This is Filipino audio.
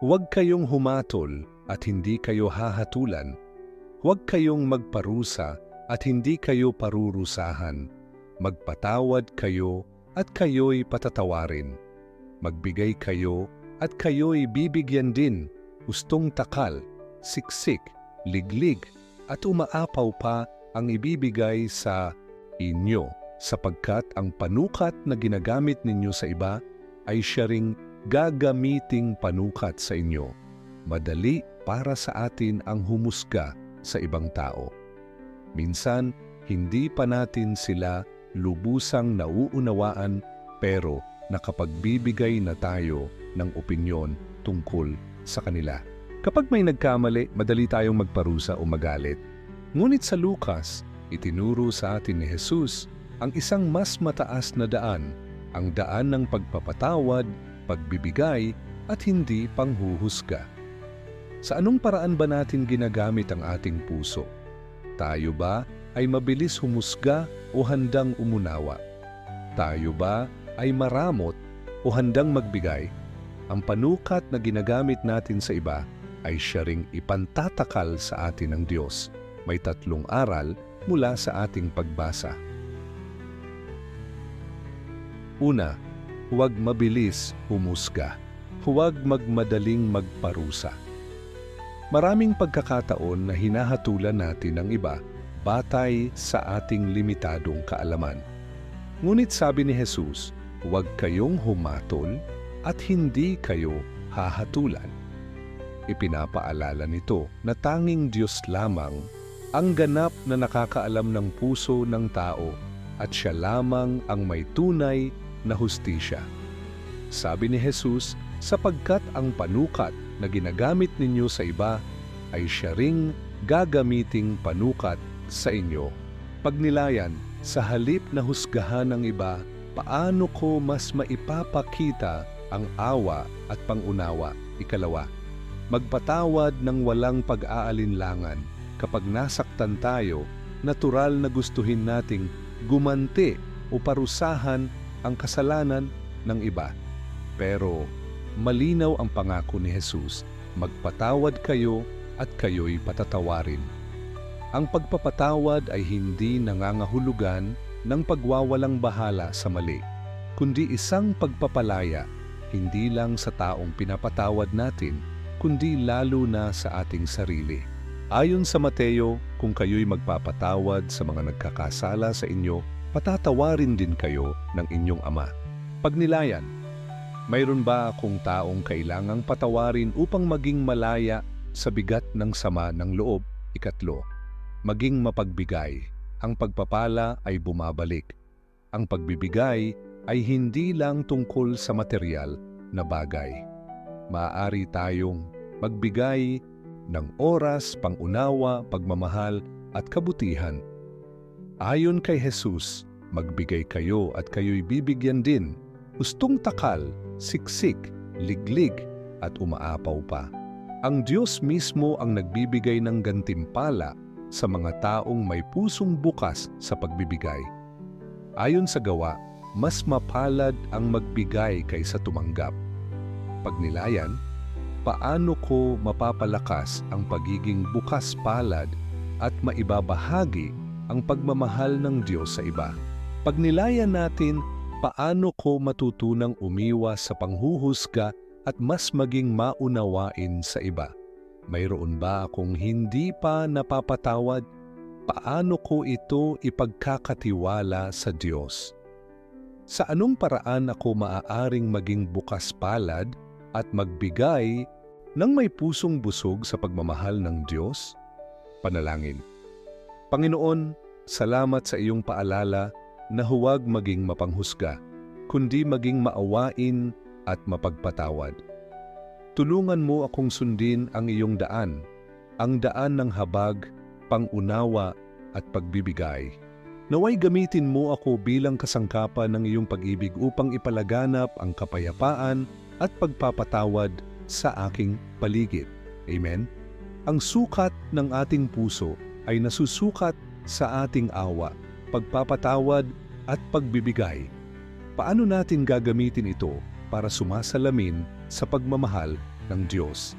Huwag kayong humatol at hindi kayo hahatulan. Huwag kayong magparusa at hindi kayo parurusahan. Magpatawad kayo at kayo'y patatawarin. Magbigay kayo at kayo'y bibigyan din. Hustong takal, siksik, liglig, at umaapaw pa ang ibibigay sa inyo sapagkat ang panukat na ginagamit ninyo sa iba ay siya gagamiting panukat sa inyo. Madali para sa atin ang humusga sa ibang tao. Minsan, hindi pa natin sila lubusang nauunawaan pero nakapagbibigay na tayo ng opinyon tungkol sa kanila. Kapag may nagkamali, madali tayong magparusa o magalit. Ngunit sa Lukas, itinuro sa atin ni Jesus ang isang mas mataas na daan, ang daan ng pagpapatawad, pagbibigay, at hindi panghuhusga. Sa anong paraan ba natin ginagamit ang ating puso? Tayo ba ay mabilis humusga o handang umunawa? Tayo ba ay maramot o handang magbigay? Ang panukat na ginagamit natin sa iba ay siya ring ipantatakal sa atin ng Diyos. May tatlong aral mula sa ating pagbasa. Una, huwag mabilis humusga. Huwag magmadaling magparusa. Maraming pagkakataon na hinahatulan natin ang iba batay sa ating limitadong kaalaman. Ngunit sabi ni Jesus, huwag kayong humatol at hindi kayo hahatulan. Ipinapaalala nito na tanging Diyos lamang ang ganap na nakakaalam ng puso ng tao at siya lamang ang may tunay na hustisya. Sabi ni Jesus, sapagkat ang panukat na ginagamit ninyo sa iba ay siya ring gagamiting panukat sa inyo. Pagnilayan, sa halip na husgahan ng iba, paano ko mas maipapakita ang awa at pangunawa? Ikalawa, magpatawad ng walang pag-aalinlangan. Kapag nasaktan tayo, natural na gustuhin nating gumanti o parusahan ang kasalanan ng iba. Pero malinaw ang pangako ni Jesus, magpatawad kayo at kayo'y patatawarin. Ang pagpapatawad ay hindi nangangahulugan ng pagwawalang bahala sa mali, kundi isang pagpapalaya hindi lang sa taong pinapatawad natin, kundi lalo na sa ating sarili. Ayon sa Mateo, kung kayo'y magpapatawad sa mga nagkakasala sa inyo, patatawarin din kayo ng inyong ama. Pagnilayan, mayroon ba akong taong kailangang patawarin upang maging malaya sa bigat ng sama ng loob? Ikatlo, maging mapagbigay. Ang pagpapala ay bumabalik. Ang pagbibigay ay hindi lang tungkol sa material na bagay. Maaari tayong magbigay ng oras, pangunawa, pagmamahal at kabutihan. Ayon kay Jesus, magbigay kayo at kayo'y bibigyan din. Hustong takal, siksik, liglig at umaapaw pa. Ang Diyos mismo ang nagbibigay ng gantimpala sa mga taong may pusong bukas sa pagbibigay. Ayon sa gawa, mas mapalad ang magbigay kaysa tumanggap. Pagnilayan, paano ko mapapalakas ang pagiging bukas palad at maibabahagi ang pagmamahal ng Diyos sa iba? Pagnilayan natin, paano ko matutunang umiwas sa panghuhusga at mas maging maunawain sa iba? Mayroon ba akong hindi pa napapatawad? Paano ko ito ipagkakatiwala sa Diyos? Sa anong paraan ako maaaring maging bukas palad at magbigay ng may pusong busog sa pagmamahal ng Diyos? Panalangin. Panginoon, salamat sa iyong paalala na huwag maging mapanghusga, kundi maging maawain at mapagpatawad. Tulungan mo akong sundin ang iyong daan, ang daan ng habag, pangunawa at pagbibigay. Naway gamitin mo ako bilang kasangkapan ng iyong pag-ibig upang ipalaganap ang kapayapaan at pagpapatawad sa aking paligid. Amen? Ang sukat ng ating puso ay nasusukat sa ating awa, pagpapatawad at pagbibigay. Paano natin gagamitin ito para sumasalamin sa pagmamahal ng Diyos